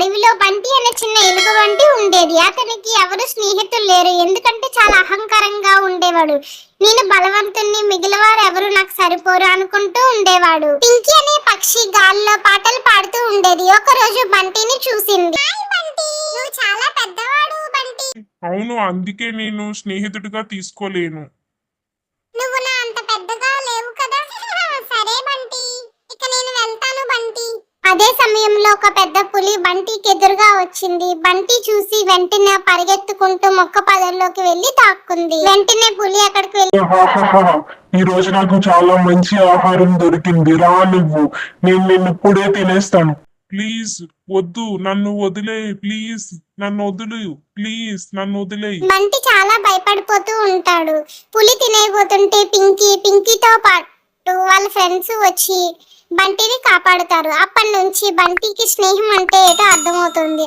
అడవిలో బంటి అనే చిన్న ఎలుగు బంటి ఉండేది. అతనికి ఎవరు స్నేహితులు లేరు. ఎందుకంటే చాలా అహంకారంగా ఉండేవాడు. నేను బలవంతుణ్ణి మిగిలివారు ఎవరు నాకు సరిపోరు అనుకుంటూ ఉండేవాడు. పింకీ అనే పక్షి గాల్లో పాటలు పాడుతూ ఉండేది. ఒక రోజు బంటిని చూసింది. చాలా పెద్దవాడు బంటి. అవును అందుకే నేను స్నేహితుడిగా తీసుకోలేను. అదే సమయంలో ఒక పెద్ద పులి బంటికి ఎదురుగా వచ్చింది. బంటి చూసి వెంటనే పరిగెత్తుకుంటూ మొక్క పదల్లోకి వెళ్ళి తాక్కుంది. వెంటనే పులి అక్కడికి హాహాహా. ఈ రోజు నాకు చాలా మంచి ఆహారం దొరికింది. రా నువ్వు. నేను నిన్ను ఇప్పుడే తినేస్తాను. ప్లీజ్ వద్దు. నన్ను వదిలే ప్లీజ్ నన్ను వదిలు. ప్లీజ్ నన్ను వదిలే బంటి చాలా భయపడిపోతూ ఉంటాడు. పులి తినేయబోతుంటే పింకీ పింకీతో పాటు వాళ్ళ ఫ్రెండ్స్ వచ్చి బంటిని కాపాడుతారు. అప్పటి నుంచి బంటికి స్నేహం అంటే ఏదో అర్థమవుతుంది.